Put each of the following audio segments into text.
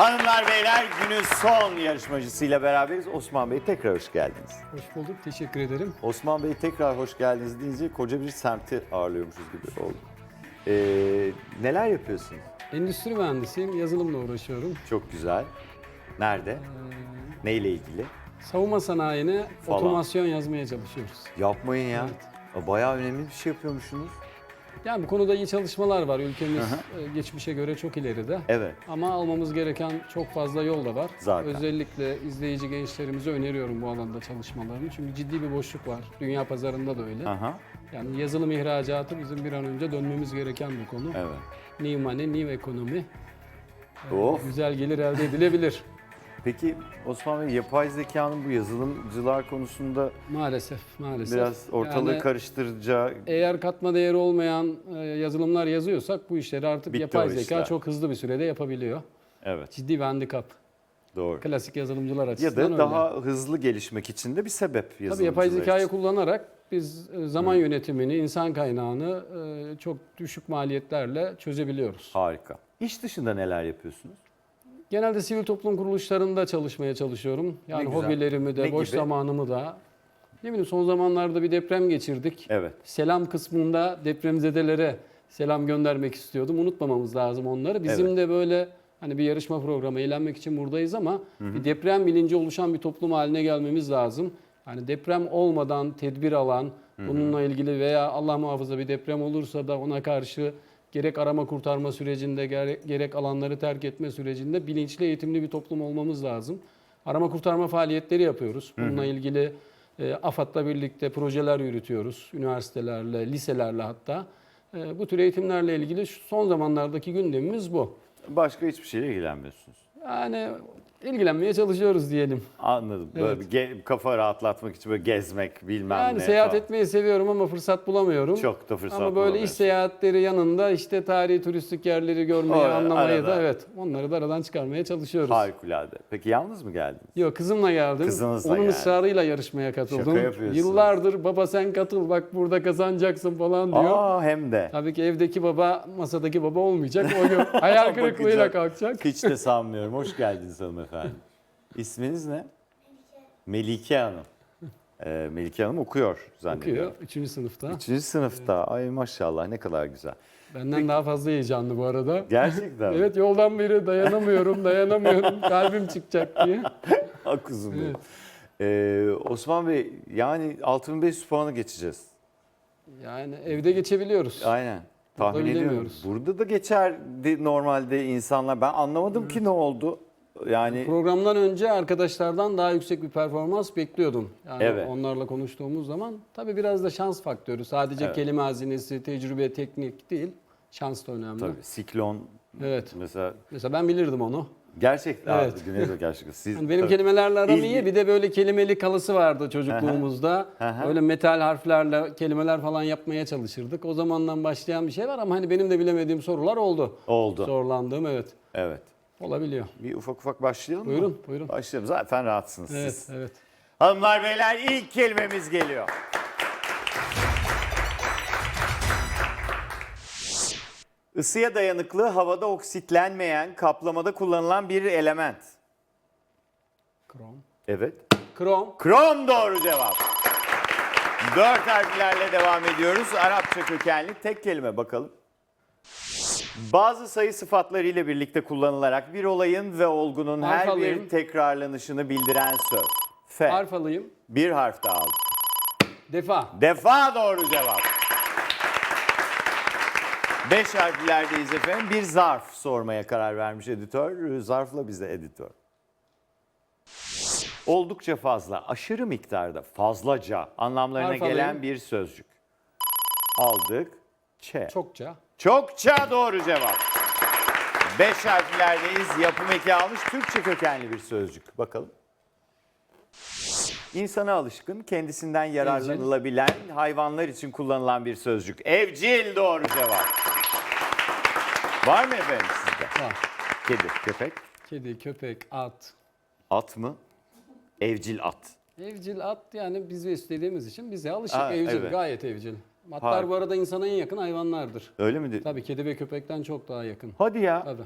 Hanımlar beyler günün son yarışmacısıyla beraberiz. Osman Bey tekrar hoş geldiniz. Hoş bulduk, teşekkür ederim. Osman Bey tekrar hoş geldiniz deyince koca bir semti ağırlıyormuşuz gibi oldu. Ee, neler yapıyorsunuz? Endüstri mühendisiyim, yazılımla uğraşıyorum. Çok güzel. Nerede? Ee, Neyle ilgili? savunma sanayine Falan. otomasyon yazmaya çalışıyoruz. Yapmayın ya. Bayağı önemli bir şey yapıyormuşsunuz. Yani bu konuda iyi çalışmalar var. Ülkemiz e, geçmişe göre çok ileride. Evet. Ama almamız gereken çok fazla yol da var. Zaten. Özellikle izleyici gençlerimize öneriyorum bu alanda çalışmalarını. Çünkü ciddi bir boşluk var. Dünya pazarında da öyle. Aha. Yani yazılım ihracatı bizim bir an önce dönmemiz gereken bir konu. Evet. New money, new economy. Of. Güzel gelir elde edilebilir. Peki Osman Bey yapay zekanın bu yazılımcılar konusunda Maalesef, maalesef. biraz ortalığı Yani- karıştıracağı Eğer katma değeri olmayan e, yazılımlar yazıyorsak bu işleri artık Bitti yapay zeka işler. çok hızlı bir sürede yapabiliyor. Evet. Ciddi bir handikap. Doğru. Klasik yazılımcılar Ya açısından da öyle. daha hızlı gelişmek için de bir sebep yazılımcılar Tabii yapay zekayı için. kullanarak biz e, zaman yönetimini, insan kaynağını e, çok düşük maliyetlerle çözebiliyoruz. Harika. İş dışında neler yapıyorsunuz? Genelde sivil toplum kuruluşlarında çalışmaya çalışıyorum. Yani Ne güzel. hobilerimi de, Ne boş gibi? zamanımı da. Ne bileyim son zamanlarda bir deprem geçirdik. Evet. selam kısmında depremzedelere selam göndermek istiyordum. Unutmamamız lazım onları. Bizim Evet. de böyle hani bir yarışma programı eğlenmek için buradayız ama bir deprem bilinci oluşan bir toplum haline gelmemiz lazım. Hani deprem olmadan tedbir alan, bununla ilgili veya Allah muhafaza bir deprem olursa da ona karşı gerek arama kurtarma sürecinde gerek, alanları terk etme sürecinde bilinçli eğitimli bir toplum olmamız lazım. Arama kurtarma faaliyetleri yapıyoruz. Bununla ilgili e, AFAD'la birlikte projeler yürütüyoruz. Üniversitelerle, liselerle hatta. E, bu tür eğitimlerle ilgili son zamanlardaki gündemimiz bu. Başka hiçbir şeyle ilgilenmiyorsunuz. Yani ilgilenmeye çalışıyoruz diyelim. Anladım. Böyle Evet. bir ge- kafa rahatlatmak için böyle gezmek bilmem Yani ne seyahat falan. etmeyi seviyorum ama fırsat bulamıyorum. Çok da fırsat Ama böyle iş bulamıyorsun. seyahatleri yanında işte tarihi turistik yerleri görmeyi, O, anlamayı arada. da evet onları da aradan çıkarmaya çalışıyoruz. Harikulade. Peki yalnız mı geldiniz? Yok kızımla geldim. Kızınızla Onun geldi. ısrarıyla yarışmaya katıldım. Şaka yapıyorsunuz. Yıllardır baba sen katıl bak burada kazanacaksın falan diyor. Aa hem de. Tabii ki evdeki baba masadaki baba olmayacak. O gün hayal kırıklığıyla Bakacak. kalkacak. Hiç de sanmıyorum. Hoş geldiniz hanımefendi. İsminiz ne? Melike Hanım. Ee, Melike Hanım okuyor zannediyorum. Okuyor 3. sınıfta. Üçüncü sınıfta. Ay maşallah ne kadar güzel. Benden daha fazla heyecanlı bu arada. Gerçekten mi? Evet yoldan beri dayanamıyorum, dayanamıyorum. Kalbim çıkacak diye. Ha kuzum benim. Ee, Osman Bey yani 6500 puanı geçeceğiz. Yani evde geçebiliyoruz. Aynen. Tahmin ediyorum. bilemiyoruz. Burada da geçerdi normalde insanlar. Ben anlamadım ki ne oldu. Yani Programdan önce arkadaşlardan daha yüksek bir performans bekliyordum. Yani Evet. onlarla konuştuğumuz zaman tabii biraz da şans faktörü. Sadece kelime hazinesi, tecrübe, teknik değil. Şans da önemli. tabii siklon Evet. mesela Mesela ben bilirdim onu. gerçekten Evet. evet. Güneydoğu gerçekten. Siz, Yani benim tabii. kelimelerle aram İlgi- iyi. Bir de böyle kelimeli kalısı vardı çocukluğumuzda. Hı. Öyle metal harflerle kelimeler falan yapmaya çalışırdık. O zamandan başlayan bir şey var ama hani benim de bilemediğim sorular oldu. Oldu. Zorlandığım evet. Evet. Olabiliyor. Bir ufak ufak başlayalım mı? Buyurun, buyurun. Başlayalım. Zaten rahatsınız Evet, siz. evet. Hanımlar beyler ilk kelimemiz geliyor. Isıya dayanıklı, havada oksitlenmeyen, kaplamada kullanılan bir element. Krom. Evet. Krom. Krom doğru cevap. Dört harflerle devam ediyoruz. Arapça kökenli tek kelime bakalım. Bazı sayı sıfatlarıyla birlikte kullanılarak bir olayın ve olgunun her Harf bir alayım. tekrarlanışını bildiren söz. F. Harf alayım. Bir harf daha aldım. Defa. Defa doğru cevap. Beş harflerdeyiz efendim. Bir zarf sormaya karar vermiş editör. Zarfla bize editör. Oldukça fazla, aşırı miktarda, fazlaca anlamlarına Harf gelen alayım. bir sözcük. Aldık. Ç. Çokça. Çokça doğru cevap. Beş harflerdeyiz. Yapım eki almış. Türkçe kökenli bir sözcük. Bakalım. İnsana alışkın, kendisinden yararlanılabilen hayvanlar için kullanılan bir sözcük. Evcil doğru cevap. Var mı efendim sizde? Var. Kedi, köpek, Kedi, köpek, at. at mı? Evcil at. Evcil at yani biz beslediğimiz için bize alışık. Aa, evcil, evet. gayet evcil. Atlar Harika. bu arada insana en yakın hayvanlardır. Öyle mi? Tabii kedi ve köpekten çok daha yakın. Hadi ya. Tabii.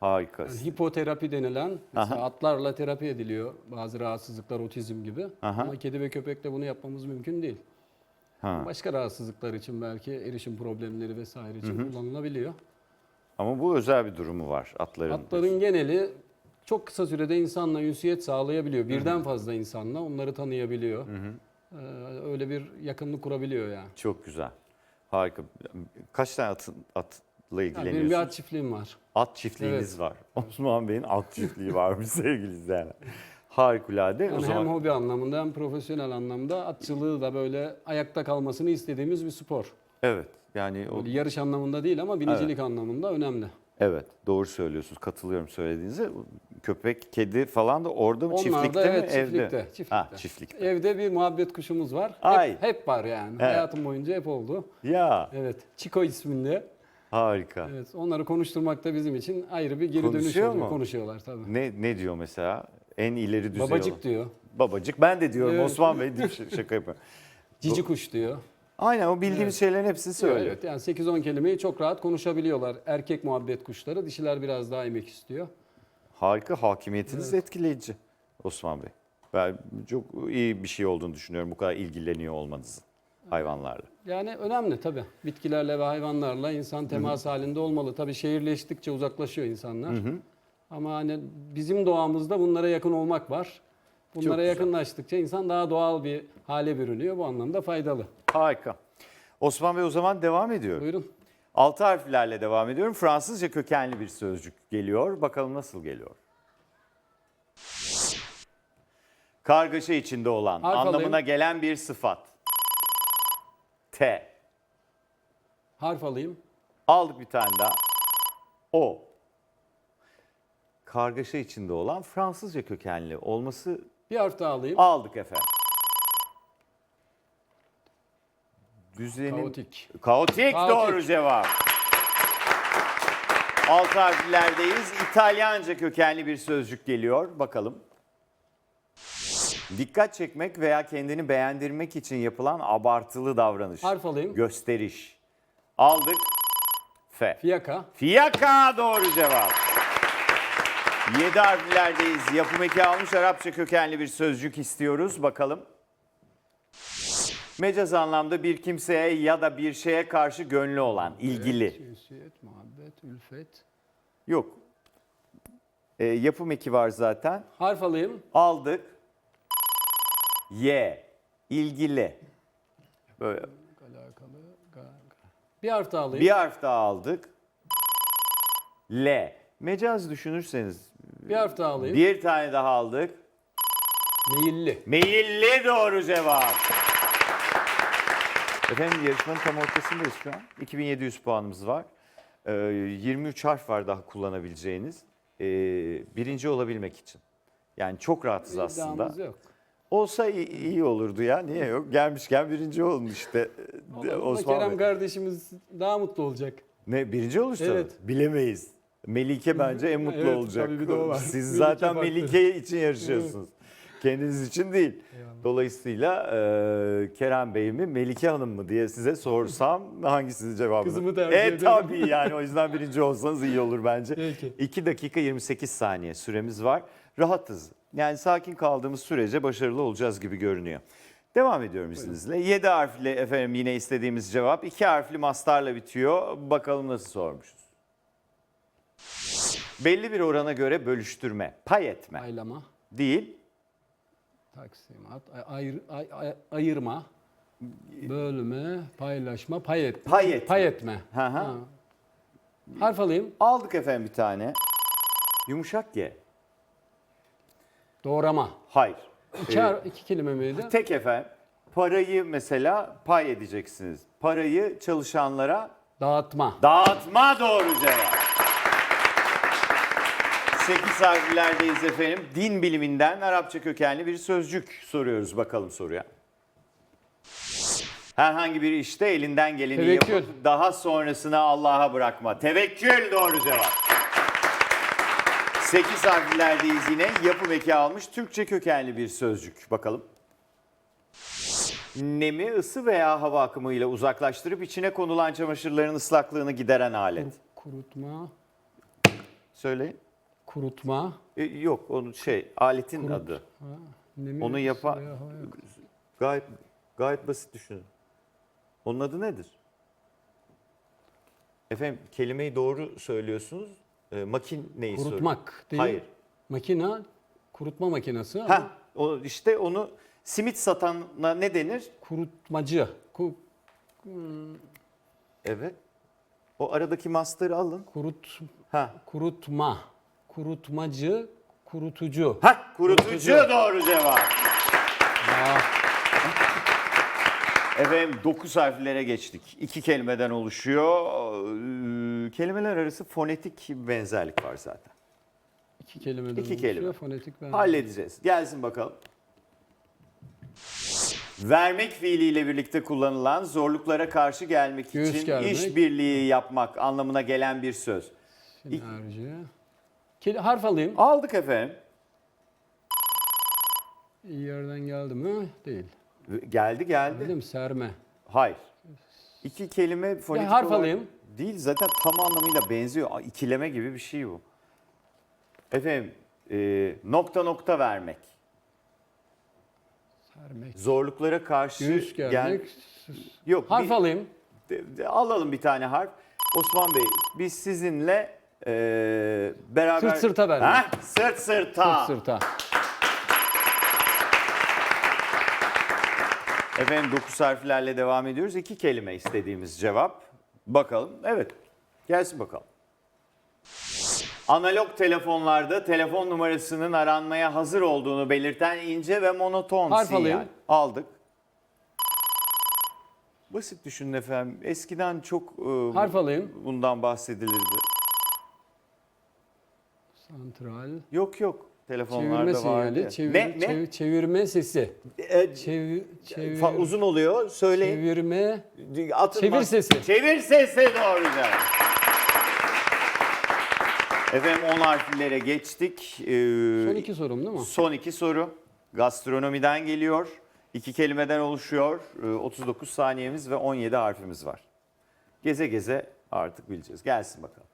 Harika. Yani hipoterapi denilen mesela atlarla terapi ediliyor bazı rahatsızlıklar otizm gibi. Aha. Ama kedi ve köpekle bunu yapmamız mümkün değil. Ha. Başka rahatsızlıklar için belki erişim problemleri vesaire için kullanılabiliyor. Ama bu özel bir durumu var atların. Atların geneli çok kısa sürede insanla ünsiyet sağlayabiliyor. Birden fazla insanla onları tanıyabiliyor. Ee, öyle bir yakınlık kurabiliyor yani. Çok güzel. Harika. Kaç tane atın, atla yani ilgileniyorsunuz? benim bir at çiftliğim var. At çiftliğiniz var. Osman Bey'in at çiftliği varmış sevgili izleyenler. Harikulade. o Yani zaman hem hobi anlamında hem profesyonel anlamda atçılığı da böyle ayakta kalmasını istediğimiz bir spor. evet. Yani o Böyle yarış anlamında değil ama binicilik anlamında önemli. evet doğru söylüyorsunuz. Katılıyorum söylediğinize. Köpek, kedi falan da orada mı Onlar çiftlikte da evet mi evde? çiftlikte. çiftlikte. Ha, çiftlikte. Evde bir muhabbet kuşumuz var. Ay. Hep, hep var yani. Evet. Hayatım boyunca hep oldu. Ya Evet. Chico isminde. harika. Evet. Onları konuşturmak da bizim için ayrı bir geri dönüş Konuşuyor oluyor. mu? Konuşuyorlar tabii. Ne ne diyor mesela? En ileri düzey Babacık olan. diyor. Babacık. Ben de diyorum Evet. Osman Bey ş- şaka yapıyorum. Cici kuş diyor. Aynen o bildiğimiz şeylerin hepsini söylüyor. Evet yani 8-10 kelimeyi çok rahat konuşabiliyorlar. Erkek muhabbet kuşları. Dişiler biraz daha emek istiyor. Harika hakimiyetiniz etkileyici Osman Bey. Ben çok iyi bir şey olduğunu düşünüyorum bu kadar ilgileniyor olmanızın hayvanlarla. Yani önemli tabii. Bitkilerle ve hayvanlarla insan temas halinde olmalı. Tabii şehirleştikçe uzaklaşıyor insanlar. Ama hani bizim doğamızda bunlara yakın olmak var. Bunlara yakınlaştıkça insan daha doğal bir hale bürünüyor. Bu anlamda faydalı. Harika. Osman Bey o zaman devam ediyorum. Buyurun. Altı harflerle devam ediyorum. Fransızca kökenli bir sözcük geliyor. Bakalım nasıl geliyor? Kargaşa içinde olan, Harf anlamına alayım. gelen bir sıfat. T. Harf alayım. Aldık bir tane daha. O. Kargaşa içinde olan Fransızca kökenli olması Bir harf daha alayım. aldık efendim. Düzenin... Kaotik. Kaotik, Kaotik. doğru cevap. Alt harflerdeyiz. İtalyanca kökenli bir sözcük geliyor. Bakalım. Dikkat çekmek veya kendini beğendirmek için yapılan abartılı davranış. Harf alayım. Gösteriş. Aldık. F. Fiyaka. Fiyaka doğru cevap. 7 harflerdeyiz. Yapım eki almış Arapça kökenli bir sözcük istiyoruz. Bakalım. Mecaz anlamda bir kimseye ya da bir şeye karşı gönlü olan, ilgili. Cinsiyet, muhabbet, ülfet. Yok. E, yapım eki var zaten. Harf alayım. Aldık. Y. ilgili. Böyle Alakalı. ga- ga- Bir harf daha alayım. bir harf daha aldık. L. Mecaz düşünürseniz Bir harf daha alayım. bir tane daha aldık. Meyilli. Meyilli doğru cevap. Efendim yarışmanın tam ortasındayız şu an. 2700 puanımız var. Ee, 23 harf var daha kullanabileceğiniz. Ee, birinci olabilmek için. Yani çok rahatız aslında. İddiamız yok. Olsa iyi, iyi olurdu ya. Niye yok? Gelmişken birinci olun işte. Vallahi Osman Kerem Bey. kardeşimiz daha mutlu olacak. Ne birinci olursa? Evet. Bilemeyiz. Melike bence en mutlu Evet, olacak. tabii bir de o var. Siz Melike zaten farklı. Melike için yarışıyorsunuz. Kendiniz için değil. Dolayısıyla e, Kerem Bey mi Melike Hanım mı diye size sorsam hangisini cevabını? Kızımı tercih e, ederim. Tabii yani o yüzden birinci olsanız iyi olur bence. Peki. 2 dakika 28 saniye süremiz var. Rahatız. Yani sakin kaldığımız sürece başarılı olacağız gibi görünüyor. Devam ediyorum izninizle. 7 harfli efendim yine istediğimiz cevap. 2 harfli mastarla bitiyor. Bakalım nasıl sormuşuz. Belli bir orana göre bölüştürme, pay etme Aylama. değil. Taksimat. ay- ayır- ay- ay- ayırma. Bölme. Paylaşma. Pay etme. Pay etme. Pay etme. Hı hı. Ha. Harf alayım. Aldık efendim bir tane. Yumuşak G. Doğrama. Hayır. İki, Ee, har- iki kelime miydi? Tek efendim. Parayı mesela pay edeceksiniz. Parayı çalışanlara Dağıtma. Dağıtma doğru cevap. 8 harflerdeyiz efendim. Din biliminden Arapça kökenli bir sözcük soruyoruz bakalım soruya. Herhangi bir işte elinden geleni Tevekkül. yapıp daha sonrasını Allah'a bırakma. Tevekkül doğru cevap. 8 harflerdeyiz yine. Yapım eki almış Türkçe kökenli bir sözcük. Bakalım. Nemi ısı veya hava akımıyla uzaklaştırıp içine konulan çamaşırların ıslaklığını gideren alet. Kurutma. Söyleyin. Kurutma. E, yok onun şey aletin Kurut. adı. Ha, ne Onu yapan gayet gayet basit düşünün. Onun adı nedir? Efendim kelimeyi doğru söylüyorsunuz. E, makineyi Kurutmak değil. Hayır. Makina, kurutma makinesi. ama Ha, o işte onu simit satana ne denir? Kurutmacı. Ku- Evet. O aradaki master'ı alın. kurut, Ha. kurutma. Kurutmacı, kurutucu. Ha, kurutucu doğru cevap. Aa, Efendim 9 harflere geçtik. İki kelimeden oluşuyor. Ee, Kelimeler arası fonetik benzerlik var zaten. iki kelimeden İki oluşuyor, kelime. Fonetik ben. Halledeceğiz. Gelsin bakalım. Vermek fiiliyle birlikte kullanılan zorluklara karşı gelmek Göğüs için germek. işbirliği yapmak anlamına gelen bir söz. Sinerji. Kel- harf alayım. Aldık efendim. İyi yerden geldi mi? Değil. Geldi geldi. Değil mi? Serme. Hayır. İki kelime fonetik harf olarak alayım. Değil zaten tam anlamıyla benziyor. İkileme gibi bir şey bu. Efendim e, nokta nokta vermek. Sermek. Zorluklara karşı Göğüs gel- germek. Yok. Harf bir- alayım. de- de- alalım bir tane harf. Osman Bey biz sizinle e, beraber... Sırt sırta vermek. Ha, sırt sırta. Sırt sırta. Efendim 9 harflerle devam ediyoruz. İki kelime istediğimiz cevap. Bakalım. Evet. Gelsin bakalım. Analog telefonlarda telefon numarasının aranmaya hazır olduğunu belirten ince ve monoton Harf sinyal. alayım. Aldık. Basit düşünün efendim. Eskiden çok e, Harf alayım. bundan bahsedilirdi. Santral. Yok yok. Telefonlarda Çevirme vardı. sinyali. Çevir, ne? ne? çev- çevirme sesi. E, Çevir, çevir, fa- uzun oluyor. Söyleyin. çevirme. Atın Çevir bak- sesi. Çevir sesi doğru cevap. Efendim 10 harflere geçtik. Ee, Son iki sorum değil mi? son iki soru. Gastronomiden geliyor. İki kelimeden oluşuyor. Ee, 39 saniyemiz ve 17 harfimiz var. Geze geze artık bileceğiz. Gelsin bakalım.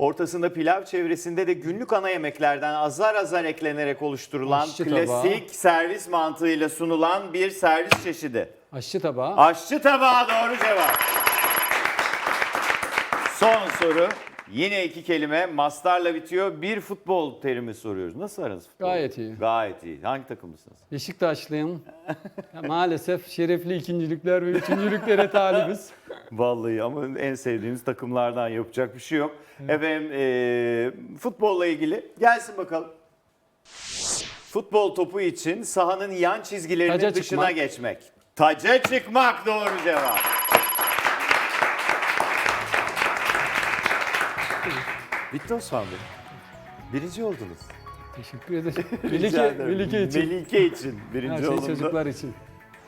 Ortasında pilav çevresinde de günlük ana yemeklerden azar azar eklenerek oluşturulan Aşçı klasik tabağı. servis mantığıyla sunulan bir servis çeşidi. Aşçı tabağı. Aşçı tabağı doğru cevap. Son soru. Yine iki kelime. Mastarla bitiyor. Bir futbol terimi soruyoruz. Nasıl aranız futbol? Gayet iyi. Gayet iyi. Hangi takımlısınız? Beşiktaşlıyım. Ya maalesef şerefli ikincilikler ve üçüncülüklere talibiz. Vallahi ama en sevdiğimiz takımlardan yapacak bir şey yok. Efendim eee, futbolla ilgili gelsin bakalım. Futbol topu için sahanın yan çizgilerinin Taca dışına çıkmak. geçmek. Taca çıkmak doğru cevap. Bitti Osman Bey. Birinci oldunuz. Teşekkür ederim. Rica Melike, ederim. Melike için. Melike için Her birinci şey olundu. çocuklar için.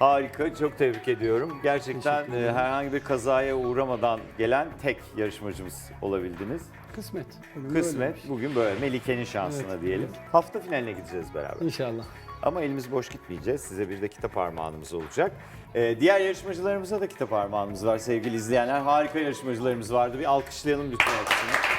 Harika, çok tebrik ediyorum. Gerçekten Teşekkür e, ederim. herhangi bir kazaya uğramadan gelen tek yarışmacımız olabildiniz. Kısmet. Bugün Kısmet böyleymiş. bugün böyle Melike'nin şansına Evet, diyelim. Hafta finaline gideceğiz beraber. İnşallah. Ama elimiz boş gitmeyeceğiz. Size bir de kitap armağanımız olacak. Ee, diğer yarışmacılarımıza da kitap armağanımız var sevgili izleyenler. Harika yarışmacılarımız vardı. Bir alkışlayalım lütfen hepsini.